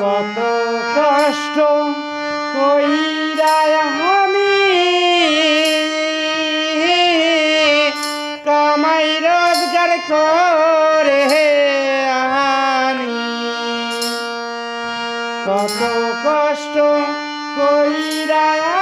কত কষ্ট কইরা আমি কামাই রোজগার করে আনি কত কষ্ট কইরায়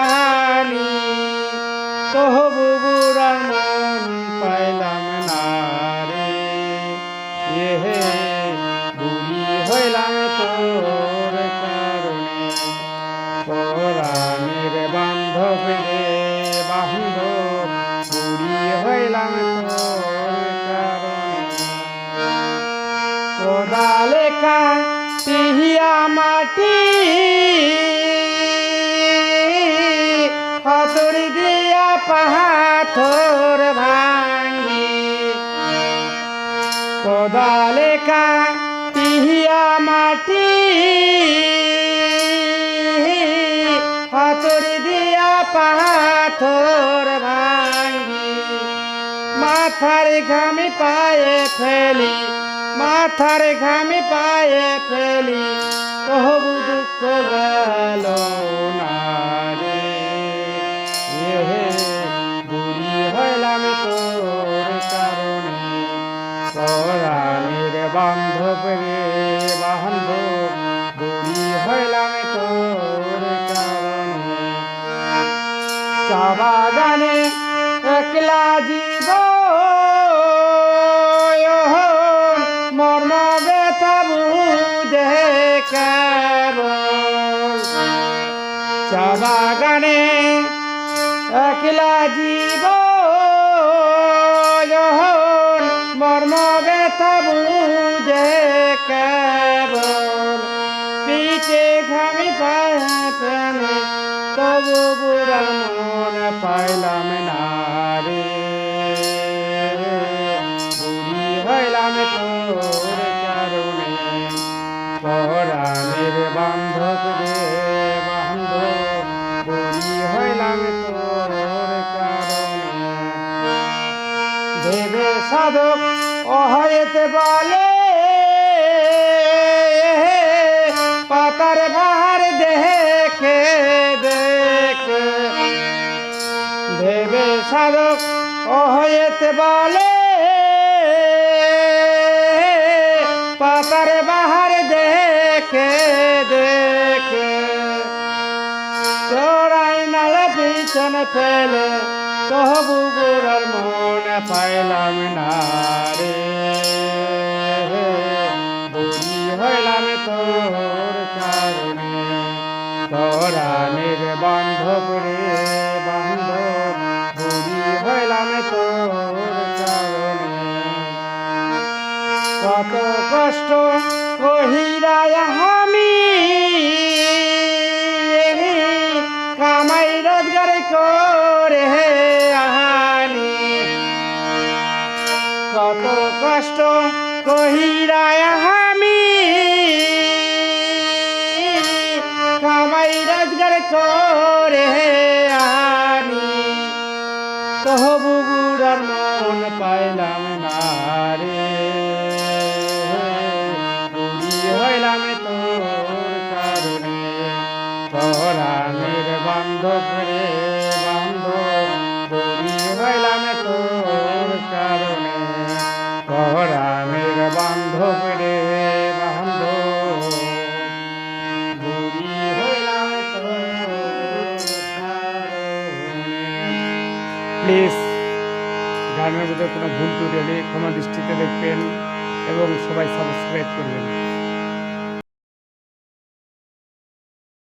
আনি তবু বুড়া মন পাইলাম না রে। এহে বুড়ি হইলাম তোর কারণে। পরাণের রে, বান্ধব, বুড়ি হইলাম তোর কারণে। মাটি কাটিয়া মাটি। হাতুড়ি দিয়া পাথর ভাঙ্গি মাথার ঘামি পায়ে ফেলি, মাথার ঘামি পায়ে ফেলি। তবু দুঃখ গেল না। চা বাগানে একলা জীব মর্ম ব্যথা বুঝে কেবল। পিঠে ঘামি পায়ে তবু বুড়া মন পাইলাম দেবে সাধক, অহয়েতে বলে, পাতার বাহার দেখে দেখে। দেবে সাধক, অহয়েতে বলে, পাতার বাহার দেখে দেখে। চড়াই নালে পিছনে ফেলে তবু বুড়ার মন পাইলাম না রে। বুড়ি হইলাম তোর কারণে। তোরানের বান্ধব রে বান্ধব বুড়ি হইলাম তোর কারণে। কত কষ্ট কহিরায় কষ্ট কহিরায় আমি। কামাই রোজগার করে আনি তবু বুড়ার মন পাইলাম না রে। হইলাম তোর কারণে। পরাণের বান্ধব রে। গানের মধ্যে কোনো ভুল ত্রুটি হলে ক্ষমা দৃষ্টিতে দেখবেন এবং সবাই সাবস্ক্রাইব করবেন।